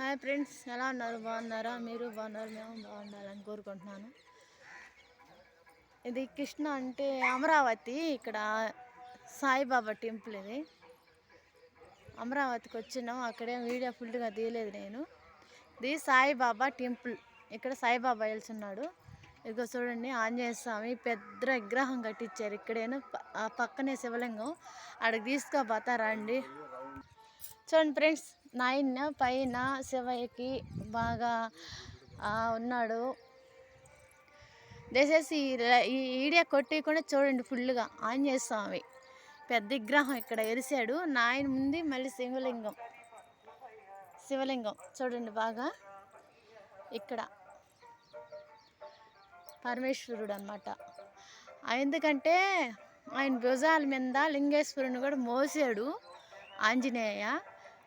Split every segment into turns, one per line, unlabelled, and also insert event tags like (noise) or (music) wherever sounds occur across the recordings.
Hi friends ఎలా ఉన్నారు? బాగున్నారా? మీరు బాగున్నారు? మేము బాగుండాలని కోరుకుంటున్నాను. ఇది కృష్ణ అంటే అమరావతి ఇక్కడ సాయిబాబా టెంపుల్ ఇది. అమరావతికి వచ్చినాం అక్కడే వీడియో ఫుల్గా తీయలేదు నేను. ఇది సాయిబాబా టెంపుల్ ఇక్కడ సాయిబాబా వెళ్తున్నాడు. ఇక చూడండి ఆంజనేయ స్వామి పెద్ద విగ్రహం కట్టించారు. ఇక్కడేను పక్కనే శివలింగం. అక్కడికి తీసుకోపోతా రండి. చూడండి ఫ్రెండ్స్ నాయన పైన శివయ్యకి బాగా ఉన్నాడు. దయచేసి ఈ ఈ ఈడియా కొట్టేయకుండా చూడండి ఫుల్గా ఆంజనేయ స్వామి పెద్ద విగ్రహం ఇక్కడ ఎరిశాడు. నాయన ముందు మళ్ళీ శివలింగం. శివలింగం చూడండి బాగా. ఇక్కడ పరమేశ్వరుడు అనమాట ఎందుకంటే ఆయన భుజాల మీద లింగేశ్వరుని కూడా మోసాడు ఆంజనేయ.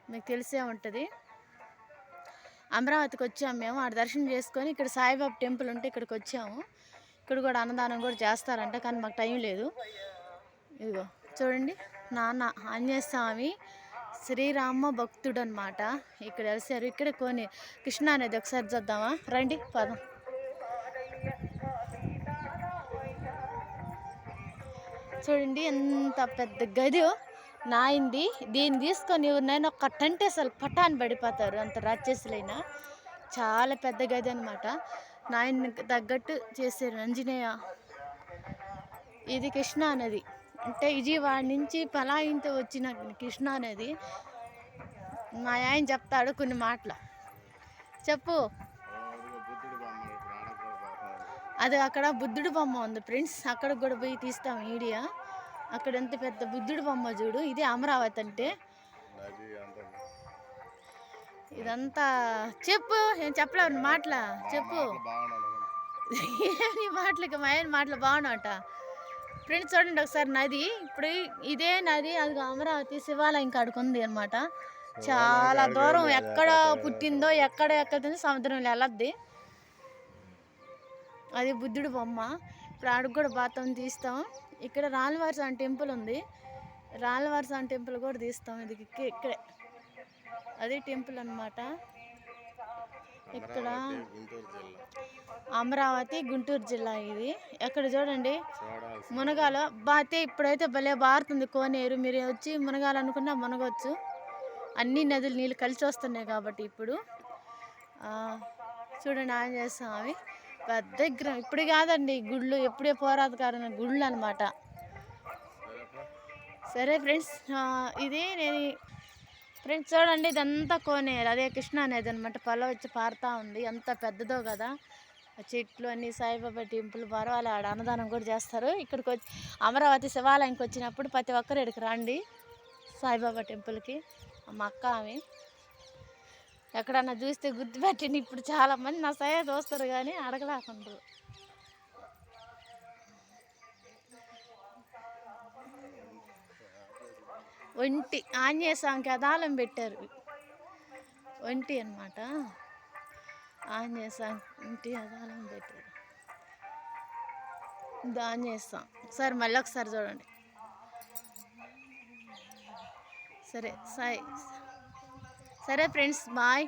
మీకు తెలిసే ఉంటుంది. అమరావతికి వచ్చాము మేము. ఆడ దర్శనం చేసుకొని ఇక్కడ సాయిబాబా టెంపుల్ ఉంటే ఇక్కడికి వచ్చాము. ఇక్కడ కూడా అన్నదానం కూడా చేస్తారంట కానీ మాకు టైం లేదు. ఇదిగో చూడండి. నాన్న ఆంజనేయస్వామి శ్రీరామ భక్తుడు అనమాట ఇక్కడ వెలిసారు. ఇక్కడ కొని కృష్ణ అనేది ఒకసారి చూద్దామా? రండి పదం. చూడండి ఎంత పెద్ద గది. నాయింది. దీన్ని తీసుకొని ఎవరినైనా ఒక టెంట్ అసలు పటాన్ పడిపోతారు. అంత రాక్షసులైనా. చాలా పెద్ద గది అనమాట నాయనకి తగ్గట్టు చేశారు అంజనేయ. ఇది కృష్ణా నది. అంటే విజయవాడ నుంచి పలాయింతో వచ్చిన కృష్ణా నది. మా ఆయన చెప్తాడు కొన్ని మాటలు. చెప్పు. అది అక్కడ బుద్ధుడి బొమ్మ ఉంది ఫ్రెండ్స్. అక్కడ కూడా పోయి తీస్తాం వీడియో. అక్కడ ఎంత పెద్ద బుద్ధుడి బొమ్మ చూడు ఇది అమరావతి అంటే. ఇదంతా చెప్పు ఏం చెప్పలేవు మాటల? చెప్పు. (laughs) నీ మాటలకి మా ఆయన మాటలు బాగున్నాట ఫ్రెండ్స్ చూడండి ఒకసారి నది. ఇప్పుడు ఇదే నది అది అమరావతి శివాలయం కాడికి ఉంది అనమాట చాలా దూరం ఎక్కడ పుట్టిందో ఎక్కడ ఎక్కడ సముద్రంలో వెళ్ళద్ది. అది బుద్ధుడి బొమ్మ. ఇప్పుడు ఆడికి కూడా బాతం తీస్తాం. ఇక్కడ రాళ్ళవారసాని టెంపుల్ ఉంది. రాళ్ళవారసాని టెంపుల్ కూడా తీస్తాం. ఇది ఇక్క- ఇక్కడే. అది టెంపుల్ అన్నమాట. ఇక్కడ అమరావతి గుంటూరు జిల్లా. ఇది. ఎక్కడ చూడండి? మునగాల. బాతే ఇప్పుడైతే భలే బారుతుంది కోనేరు. మీరు వచ్చి మునగాలనుకున్నా మునగవచ్చు అన్ని నదులు నీళ్ళు కలిసి వస్తున్నాయి కాబట్టి ఇప్పుడు. చూడండి ఆంజనేయ స్వామి. పెద్ద విగ్రహం. ఇప్పుడు కాదండి గుళ్ళు ఎప్పుడే పోరాటకారైన గుళ్ళు అనమాట సరే ఫ్రెండ్స్ ఇది నేను ఫ్రెండ్స్ చూడండి ఇదంతా కోనేరు. అదే కృష్ణ అనేది అనమాట పొలం వచ్చి పారుతూ ఉంది. ఎంత పెద్దదో కదా. ఆ చెట్లు అన్ని సాయిబాబా టెంపుల్ పర్వాలే ఆడ అన్నదానం కూడా చేస్తారు. ఇక్కడికి వచ్చి అమరావతి శివాలయంకి వచ్చినప్పుడు ప్రతి ఒక్కరు ఇక్కడికి రండి. సాయిబాబా టెంపుల్కి. మా అక్క ఆమె. ఎక్కడన్నా చూస్తే గుర్తుపెట్టండి ఇప్పుడు చాలా మంది నా సయ చూస్తారు కానీ అడగలేకుండ్రు. ఒంటి ఆంజనేయ స్వామికి అదాలం పెట్టారు. ఒంటి అనమాట ఆంజనేయ స్వామి ఒంటి అదాలం పెట్టారు. ఇది ఆంజనేయ స్వామి. ఒకసారి మళ్ళీ ఒకసారి చూడండి. సరే సాయి. సరే ఫ్రెండ్స్ బాయ్.